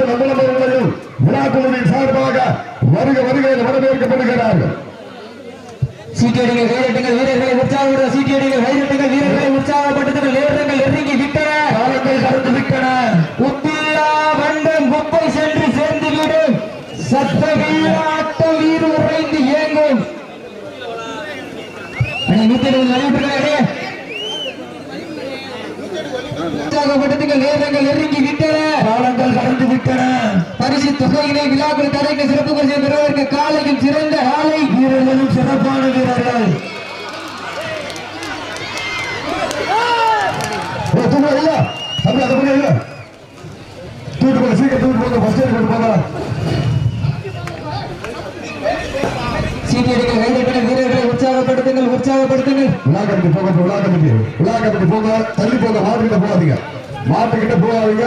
பாராட்டு நம்மளவர்களையும் விழாக்குழுவின் சார்பாக வருக வருக வரவேற்கப்படுகிறார்கள். சீக்கிரடிகள் கைரட்டுங்கள் வீரர்களை உற்சாகப்படுத்த சீக்கிரடிகள் கைரட்டுங்கள் வீரர்களை உற்சாகப்படுத்துங்கள் நேரங்கள் நெருங்கி விட்டன. காலங்கள் கடந்து விட்டன. உத்தில்லா வண்டம் குப்பை சென்று சேர்ந்து விடும் சத்தமில்லா ஆட்டம் வீறு உறைந்து இயங்கும். அணி நூத்தி இருபது அறிவிப்புகளே உற்சாகப்படுத்துங்கள் நேரங்கள் நெருங்கி விட்டன காலங்கள் கடந்து விட்டன பரிசு தொகையினை விழாக்கள் தடைக்கு சிறப்பு பரிசு பெறுவதற்கு காலையில் சிறந்த ஆலை வீரர்களும் சிறப்பான வீரர்கள். ஏ, சீக்கிரம் தூக்கிட்டு போங்க. ஃபர்ஸ்ட் எய்ட் கொண்டு போங்க. சீக்கிரடிகள் கைதட்டுங்கள் வீரர்களை உற்சாகப்படுத்துங்கள் உற்சாகப்படுத்துங்கள். விழா கமிட்டி போங்க விழா கமிட்டி விழா கமிட்டி போங்க தள்ளி போங்க மாட்டுக்கிட்ட போகாதீங்க. மாட்டுக்கிட்ட போகாதீங்க.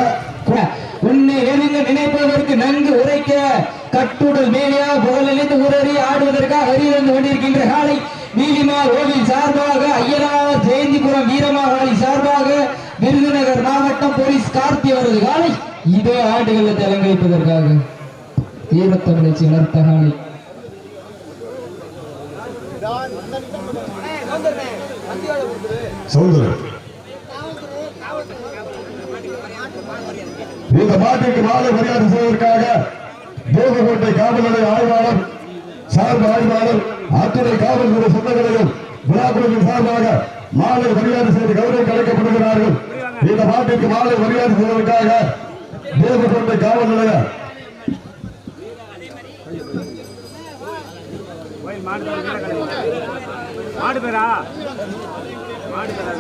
உன்னை நெருங்க நினைப்பதற்கு நன்கு உரைக்க. கட்டுடல் மேலியா புகழிலிருந்து உரறி ஆடுவதற்காக அறிவிந்து கொண்டிருக்கின்ற காலை நீலிமா கோவில் சார்பாக ஐயனார் ஜெயந்திபுரம் வீரமாகாளி சார்பாக விருதுநகர் மாவட்டம் போலீஸ் கார்த்தி அவரது காலை இதே ஆடுகளை அலங்கரிப்பதற்காக. வீரத்தமிழை சிலர்த்த காலை சௌந்தரன் இந்த மாட்டிற்கு மாலை மரியாதை செய்வதற்காக தேவகோட்டை காவல் நிலைய ஆய்வாளர் சார்பு ஆய்வாளர் அத்துறை காவல்துறை சொந்தங்களையும் விழாக்குழுவின் சார்பாக மாலை மரியாதை செய்து கௌரவம் அழைக்கப்படுகிறார்கள். இந்த மாட்டிற்கு மாலை மரியாதை செய்வதற்காக தேவகோட்டை காவல் நிலைய மாடு பேரா? மாடு பேரா?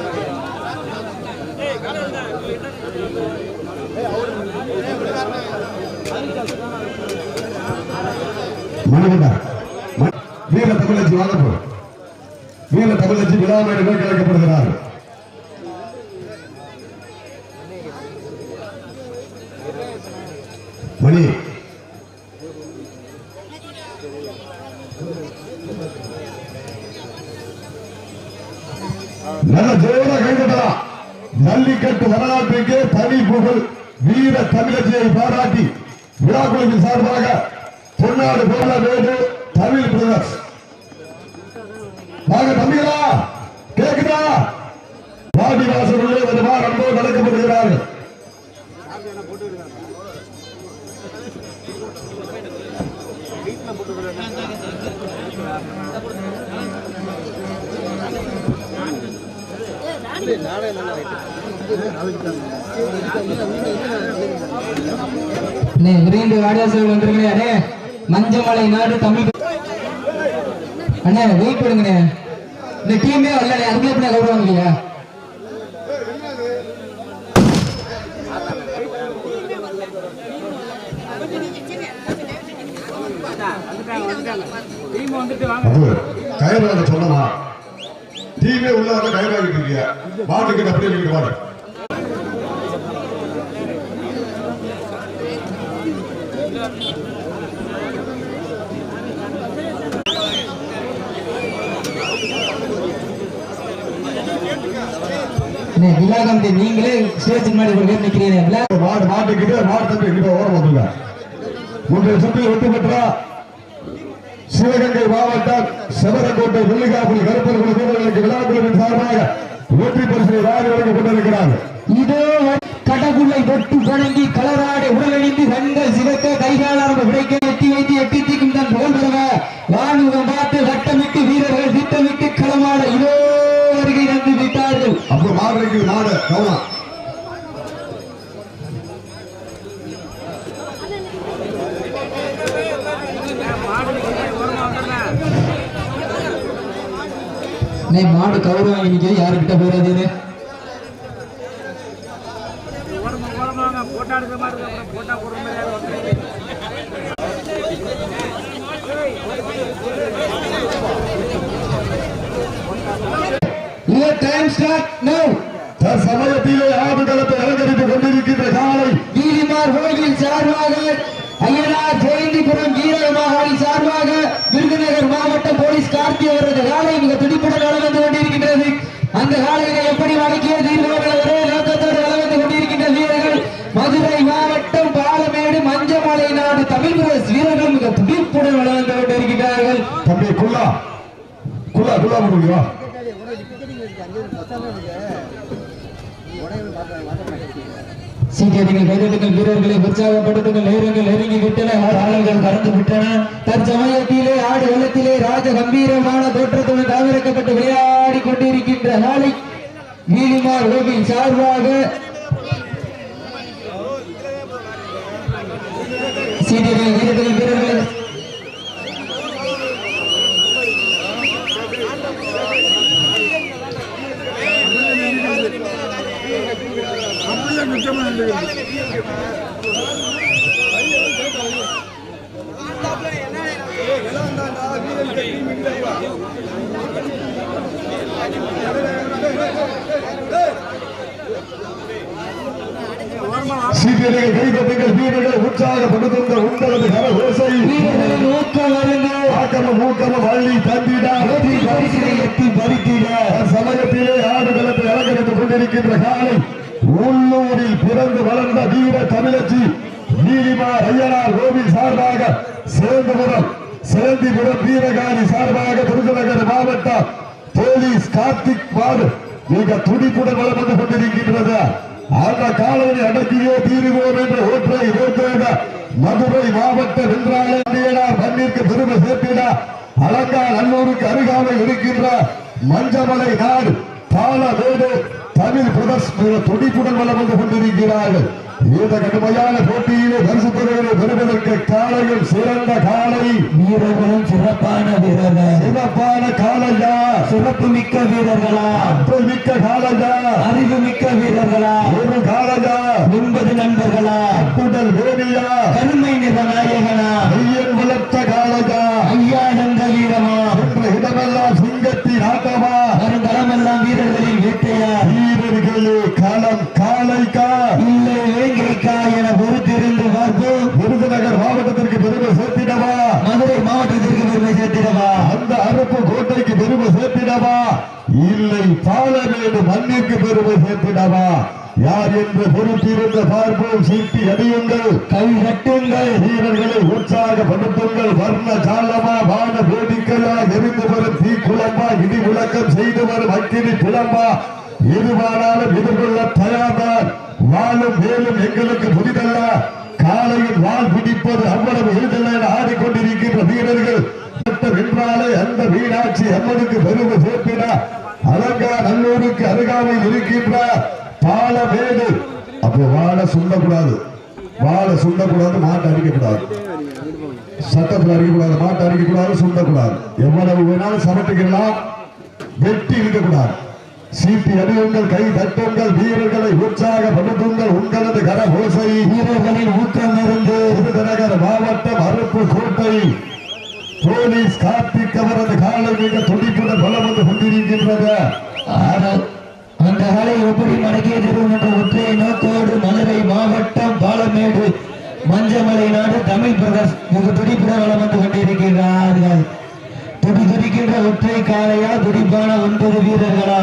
வீர தமிழச்சி வீர தமிழச்சி விழாமேடு நோக்கி மணி. நல்ல ஜோரா கைதட்டலாம் ஜல்லிக்கட்டு வரலாற்றுக்கு தனி புகழ் வீர தமிழச்சியை பாராட்டி விழாக்குழுவின் சார்பாக பொன்னாடு போல வேடு தமிழ் பிரதர்ஸ். வாங்க தம்பிகளா கேக்குதா? பாடி வாசலுள்ளே வருமா? ரொம்ப நடக்கப்படுகிறார்கள் அண்ணே, விரைந்து வாடியாசல் வந்துருங்கண்ணே அண்ணே. மஞ்சமலை நாடு தமிழ் அண்ணே வெயிட் பண்ணுங்கண்ணே. இந்த டீமே வரல அதுக்கு எப்படி கௌரவம் இல்லையா வந்துட்டாங்க கயிறு சொன்னமா டீமே உள்ள வந்து கயிறு வாங்கிட்டு இருக்கீங்க. மாட்டுக்கிட்ட அப்படியே நீங்க வாங்க விழா கமிட்டி நீங்களே ஸ்டேஜ் முன்னாடி ஒரு பேர் நிக்கிறீங்க. விழா மாடு மாட்டுக்கிட்டு மாடு தம்பி கிட்ட ஓரம் வந்துங்க முந்தைய சுற்றில் வெற்றி பெற்றா சிவகங்கை மாவட்டம் செவரக்கோட்டை வெள்ளிக்காப்புலி கருப்பர் குழு வீரர்களுக்கு விழாக்குழுவின் சார்பாக வெற்றி பரிசை வாரி வழங்கிக் கொண்டிருக்கிறார்கள். இதோ கடவுளை வெட்டு வணங்கி கலராடை உடலணிந்து கண்கள் சிவக்க கைகாலாரம் விடைக்க எட்டி வைத்து எட்டி தீக்கும் தன் புகழ் பெறவ வானுகம் பார்த்து வட்டமிட்டு இருக்குது மாடு கவனம் மாடு நிக்குது, ஓரமா வந்துடுறேன் அண்ணே மாடு கௌரவம் இன்னைக்கு யாருக்கிட்ட போறாதுன்னு ஓரமா ஓரமாங்க போட்டா எடுக்கிற மாதிரி இருக்கு அப்புறம் போட்டா போடுற மாதிரி யாரும் வந்து Your time start now. தற்சமயத்திலே ஆடுகளத்தை அலங்கரித்துக் கொண்டிருக்கின்ற காலை நீலிமார் கோயில் சார்பாக ஐயனார் ஜெயந்திபுரம் வீரமாகாளி சார்பாக விருதுநகர் மாவட்ட போலீஸ் கார்த்தி அவரது காலை மிக துடிப்புடன் வளர்ந்து கொண்டிருக்கின்றது. அந்த காலையில எப்படி வழங்கிய தீர்வுகள் ஒரே நோக்கத்தோடு வளர்ந்து கொண்டிருக்கின்ற வீரர்கள் மதுரை மாவட்டம் பாலமேடு வீரர்கள் மிக துடிப்புடன் வளர்ந்து கொண்டிருக்கிறார்கள் தம்பி குல்லா குல்லா குல்லா முடியுமா சீக்கிரங்கள் கைதட்டுங்கள் வீரர்களை உற்சாகப்படுத்துங்கள் நேரங்கள் நெருங்கி விட்டன காலங்கள் பறந்து விட்டன தற்சமயத்திலே ஆடு வெள்ளத்திலே ராஜ கம்பீரமான தோற்றத்துடன் தாவிரக்கப்பட்டு விளையாடி கொண்டிருக்கின்ற நாளை நீலிமார் கோவில் சார்பாக சீக்கிரங்கள் கைதட்டுங்கள் வீரர்களை இருந்தது சீக்கிரங்கள் கைதட்டுங்கள் வீரர்கள் உற்சாகப்படுத்துங்கள் உங்களது கரகோசை வீரர்களின் ஊக்கம் அறிந்து ஆக்கமும் ஊக்கமும் வள்ளி தந்திடா எட்டி பறித்திட பிறந்து வளர்ந்த வீர தமிழச்சி நீலிமார் ஐயனார் கோவில் சார்பாக சேந்தபுரம் சேந்திபுரம் வீரகாணி சார்பாக விருதுநகர் மாவட்டம் போலீஸ் கார்த்திக் பாடு மிக துடிப்புடன் வளம் வந்து கொண்டிருக்கின்றது. அந்த காலனி அடக்கியே தீருவோம் என்ற ஒற்றை நோக்காக மதுரை மாவட்ட வென்றாளர் மண்ணிற்கு பெருமை சேர்த்திட அலங்கா நல்லூருக்கு அருகாமை இருக்கின்ற மஞ்சமலை நாடு பாலவேடு தமிழ் பிரதர்ஸ் துடிப்புடன் வளம் வந்து கொண்டிருக்கிறார்கள். இந்த கடுமையான போட்டியிலே பரிசு தொகைகளை பெறுவதற்கு காலையில் சிறந்த காலை. வீரர்களும் சிறப்பான வீரர்கள். சிறப்பான காலையா? சிறப்பு மிக்க வீரர்களா? ஆற்றல் மிக்க காலையா? அறிவு மிக்க வீரர்களா? ஒரு காலையா? ஒன்பது நண்பர்களா? அப்புடல் வேணியா கருமை நிற நாயகனா ஐயன் வளர்த்த காலையா? ஐயா நந்த வீரமா என்ற இடமெல்லாம் சிங்கத்தின் ஆட்டமா வருங்காலமெல்லாம் வீரர்களின் வேட்டையா வீரர்களே களம் காலைக்கா இல்லை வேங்கைக்கா என பொறுத்திருந்து பார்ப்போம் விருதுநகர் மாவட்டத்திற்கு பெருமை சேர்த்திடவா மதுரை மாவட்டத்திற்கு பெருமை சேர்த்திடவா அந்த அரப்பு கோட்டைக்கு பெருமை சேர்த்திடவா இல்லை பாலமேடு பெருமை சேர்த்திடவா யார் என்று பொறுத்திருந்த பார்ப்போம் சீட்டி அடியுங்கள். கை கட்டுங்கள். வீரர்களை உற்சாகப்படுத்துங்கள். வர்ண ஜாலமா வான வேடிக்கையா எரிந்து வரும் தீ குழம்பா இடி விளக்கம் செய்து வரும் அக்கினி பிளம்பா. எதுவானாலும் எதிர்கொள்ள தயார்தான் வாழும் மேலும் எங்களுக்கு புதிதல்ல. காலையில் வால் பிடிப்பது அவ்வளவு எளிதல்ல என ஆடிக்கொண்டிருக்கின்ற வீரர்கள். வென்றாலே அந்த மீனாட்சி அம்மனுக்கு பெருமை சேர்ப்பினா அலங்கா நல்லூருக்கு அருகாமையில் இருக்கின்ற பாலமேடு. அப்போ வாழை சொல்லக்கூடாது வாழை சொல்லக்கூடாது மாட்டை அடிக்கக்கூடாது. சட்டத்தில் அடிக்கக்கூடாது மாட்டை அடிக்கக்கூடாது சொல்லக்கூடாது எவ்வளவு வேணாலும் சமட்டுக்கலாம் வெட்டி இருக்கக்கூடாது சீட்டி அடியுங்கள் கை தட்டுங்கள் வீரர்களை உற்சாகப்படுத்துங்கள். உங்களது கரகோசை வீரர்களின் ஊக்கம் இருந்து விருதுநகர் மாவட்டம் அருப்பு கோட்டை போலீஸ் கார்த்திக் அவரது காலம் மிக துடிப்புடன் பலம் வந்து கொண்டிருக்கின்றது. ஆனால் அந்த காலை எப்படி மடக்கிய தருவோம் என்ற ஒற்றை நோக்கோடு மதுரை மாவட்டம் பாலமேடு மஞ்சமலை நாடு தமிழ் பிரதர்ஸ் மிக துடிப்புடன் வளம் வந்து கொண்டிருக்கிறார்கள் துடி துடிக்கின்ற ஒற்றை காலையா? துடிப்பான ஒன்பது வீரர்களா?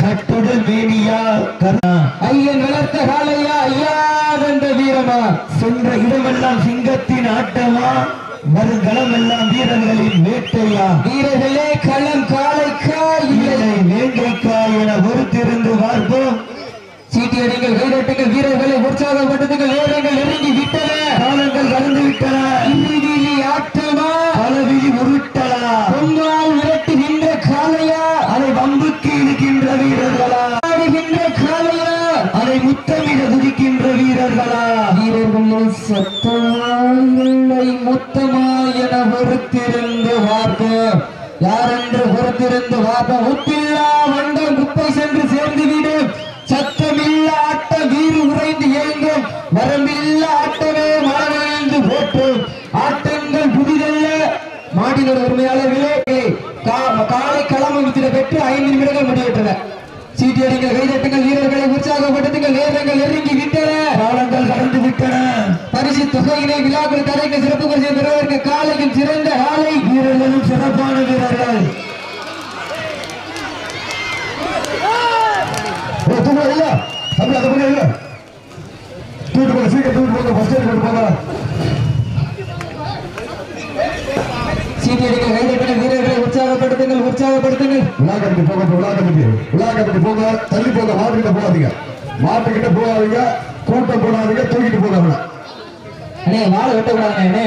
கட்டுடல் மேனியா? கர்ணா. ஐயன் வளர்த்த காலையா? ஐயா என்ற வீரமா? சென்ற இடமெல்லாம் சிங்கத்தின் ஆட்டமா? வருங்களம் எல்லாம் வீரர்களின் வேட்டையா வீரர்களே களம் காலைக்கா இல்லை. வேங்கைக்கா என பொறுத்திருந்து பார்ப்போம். சீட்டியடிகள் கைதட்டுங்கள் வீரர்களை உற்சாகப்படுத்துங்கள். பொறுத்திருந்து பார்ப்போம் ஒப்பில்லா வண்டம் குப்பை சென்று சேர்ந்து விடும் சத்தமில்ல ஆட்ட வீறு உறைந்து இயங்கும். வரம்பில்ல ஆட்டமே மனநிறைந்து போற்றும் ஆட்டங்கள் புதிதல்ல. மாடினர் உரிமையாளர்களே காலை களம் வித்திட பெற்று ஐந்து நிமிடங்கள் முடிவெற்றன சீட்டியடிகள் கைதட்டுங்கள் வீரர்களை உற்சாகப்படுத்துங்கள் நேரங்கள் நெருங்கி விட்டன. காலங்கள் கடந்து விட்டன. பரிசு தொகையினை விழாக்கள் தரைக்கு சிறப்பு பரிசு பெறுவதற்கு காலையில் சிறந்த காலை வீரர்களும் சிறப்பான வீரர்கள். தூக்குல இல்ல தம்பி அந்த பக்கம் இல்ல. தூக்கிட்டு போங்க சீக்கிரம் தூக்கிட்டு போங்க ஃபர்ஸ்ட் எய்ட் போட்டு போங்க. சீட்டியடிக்க கைதட்டன வீரர்களை உற்சாகப்படுத்துங்கள் உற்சாகப்படுத்துங்கள். உலா கமிட்டி போங்க உலா கமிட்டி உலா கமிட்டி போங்க தள்ளி போங்க மாட்டுக்கிட்ட போகாதீங்க. மாட்டுக்கிட்ட போகாதீங்க கூட்டம் போடாதீங்க தூக்கிட்டு போகாதீங்க அண்ணே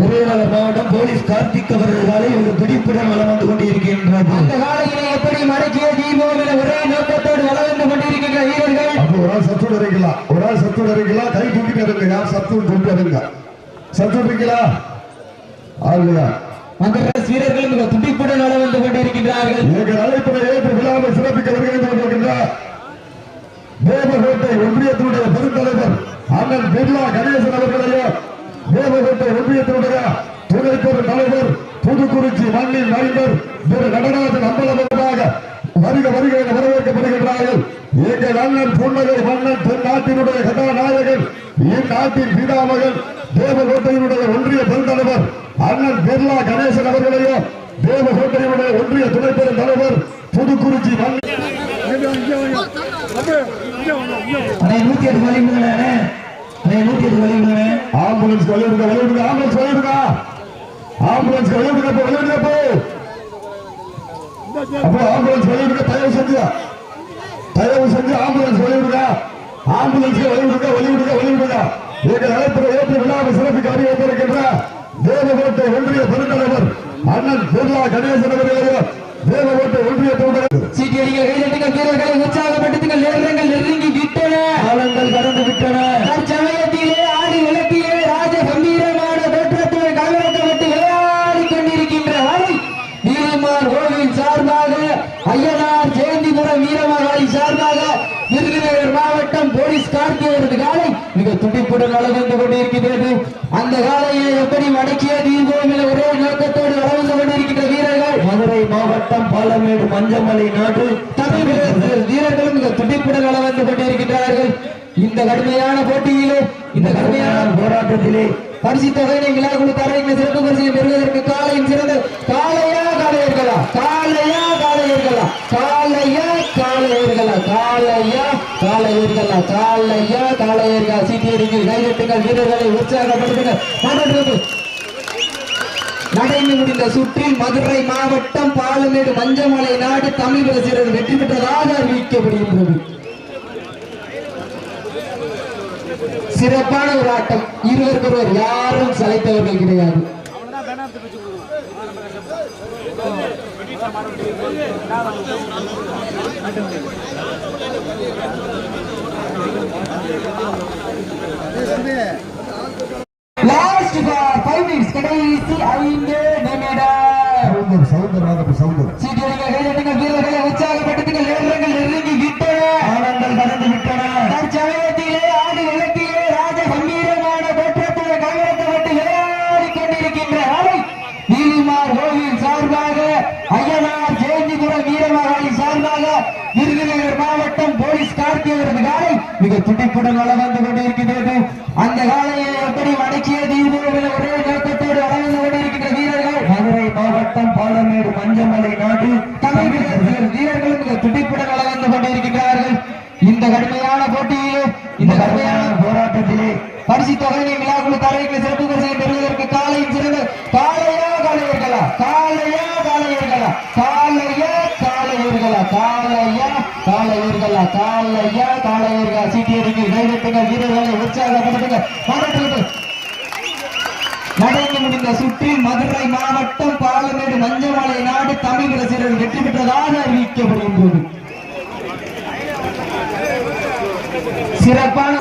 விருதுநகர் மாவட்டம் போலீஸ் கார்த்திக் அவர்களாலே ஒரு பிடிப்புடன் வளம் வந்து கொண்டிருக்கின்றது. அந்த காலையிலே எப்படி மடக்கிய தீபோவில ஒரே நோக்கத்தோடு வளம் வந்து கொண்டிருக்கின்ற வீரர்கள்? அப்ப ஒரு ஆள் சத்து இறங்கலாம் ஒரு ஆள் சத்து இறங்கலாம் கை தூக்கிட்டு இருங்க யார் சத்து தூக்கி இருங்க சத்து இருக்கீங்களா ஆளுங்களா? அந்த வீரர்களும் மிக துடிப்புடன் வளம் வந்து கொண்டிருக்கின்றார்கள். எங்கள் அழைப்பினை ஏற்று விழாவை சிறப்பிக்க வருகிறது கொண்டிருக்கின்றார் தேவகோட்டை ஒன்றியத்தினுடைய பெருந்தலைவர் அண்ணன் பிர்லா கணேசன் அவர்களையும் ஒன்றியத்தினுடைய துணை பெரு தலைவர் புதுக்குறிச்சி மண்ணின் மைந்தர் திரு நடராஜன் அம்பலமாக வருக வருக என வரவேற்கப்படுகின்றார்கள். எங்கள் அண்ணன் புன்னகை மன்னன் தென் நாட்டினுடைய கதாநாயகன் இந்நாட்டின் பிதாமகன் தேவகோட்டையினுடைய ஒன்றிய பெருந்தலைவர் அண்ணன் பிர்லா கணேசன் அவர்களையும் தேவகோட்டையினுடைய ஒன்றிய துணை பெரும் தலைவர் புதுக்குறிச்சி நூத்தி எட்டு அண்ணே. நூத்தி எட்டு வலிமுங்களே ஆம்புலன்ஸ் வழிவிடுங்க ஆம்புலன்ஸ் வெளியிடுங்க போ வெளியிடுங்க போ. அப்போ ஆம்புலன்ஸ் வெளியிடுங்க தயவு செஞ்சு. தயவு செஞ்சு ஆம்புலன்ஸ் வெளியிடுங்க ஆம்புலன்ஸ் வெளியிடுங்க வெளியிடுங்க வெளியிடுங்க எங்கள் அழைப்பு ஏற்று விழாவை சிறப்பிக்க அறிவித்திருக்கின்ற தேவகோட்டை ஒன்றிய பெருந்தலைவர் அண்ணன் பிர்லா கணேசன் அவர்களையும் தேவகோட்டை ஒன்றிய தொண்டர் சீட்டியடிகள் கைதட்டுங்கள் வீரர்களை உற்சாகப்படுத்துங்கள் நேரங்கள் நெருங்கி துடிப்புடன் வளர்ந்து கொண்டிருக்கிறது அந்த காலையை எப்படி மடக்கிய தீர்வோமில் ஒரே நோக்கத்தோடு வளர்ந்து கொண்டிருக்கின்ற வீரர்கள்? மதுரை மாவட்டம் பாலமேடு மஞ்சமலை நாடு. தமிழ் வீரர்களும் மிக துடிப்புடன் வளர்ந்து கொண்டிருக்கின்றார்கள். இந்த கடுமையான போட்டியிலே இந்த கடுமையான போராட்டத்திலே பரிசு தொகையினை விழா விழாக்குழு தரையின சிறப்பு பரிசை பெறுவதற்கு காலையின் சிறந்த காலையா காலையர்களா? காலையா காலையர்களா? காலையா காலையர்களா? காலையா காலையர்களா? காலையா காலையர்களா கைதட்டுங்கள் வீரர்களை உற்சாகப்படுத்துங்கள் மாணவர்களுக்கு நடந்து முடிந்த சுற்றில் மதுரை மாவட்டம் பாலமேடு மஞ்சமலை நாடு தமிழ் ரசிகர்கள் வெற்றி பெற்றதாக அறிவிக்கப்படுகின்றது சிறப்பான ஒரு ஆட்டம். இருவருக்கொருவர் யாரும் சளைத்தவர்கள் கிடையாது. லாஸ்ட் ஃபைவ் மினிட்ஸ் கடைசி ஐந்து நிமிடம். சவுந்தர் சவுந்தர் சவுந்தர். சீட்டியடிகள் துடிப்புடன் வள வந்து கொண்டிருக்கிறது அந்த காலையை எப்படி வடக்கிய தீபோவில் ஒரே நோக்கத்தோடு வளர்ந்து கொண்டிருக்கின்ற வீரர்கள். மதுரை மாவட்டம் பாலமேடு மஞ்சமலை நாடு தமிழக வீரர்களுக்கு வீரர்களும் மிக துடிப்புடன் கொண்டிருக்கிறார்கள் இந்த கடுமையான போட்டியிலே இந்த கடுமையான போராட்டத்திலே பரிசு தொகையை விழாக்குழு தலைவர்கள் சிறப்பு பரிசை பெறுவதற்கு காலையின் சிறந்த காலையா காலையர்களா காலையா காலையர்களா காலையா காலையர்களா காலையா காலையர்களா காலையா காலையர்களா சீட்டியடிங்கள் கைதட்டுங்கள் வீரர்களை உற்சாகப்படுத்துங்கள் மாவட்டத்தில் நடந்து முடிந்த மதுரை மாவட்டம் பாலமேடு மஞ்சமலை நாடு தமிழ் ரசிகர்கள் வெற்றி பெற்றதாக அறிவிக்கப்படுகின்றது. சிறப்பான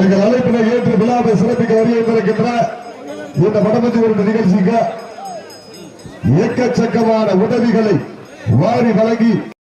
எங்கள் அழைப்பினை ஏற்று விழாவை சிறப்பிக்க இந்த படமதி ஒரு நிகழ்ச்சிக்கு எக்கச்சக்கமான உதவிகளை வாரி வழங்கி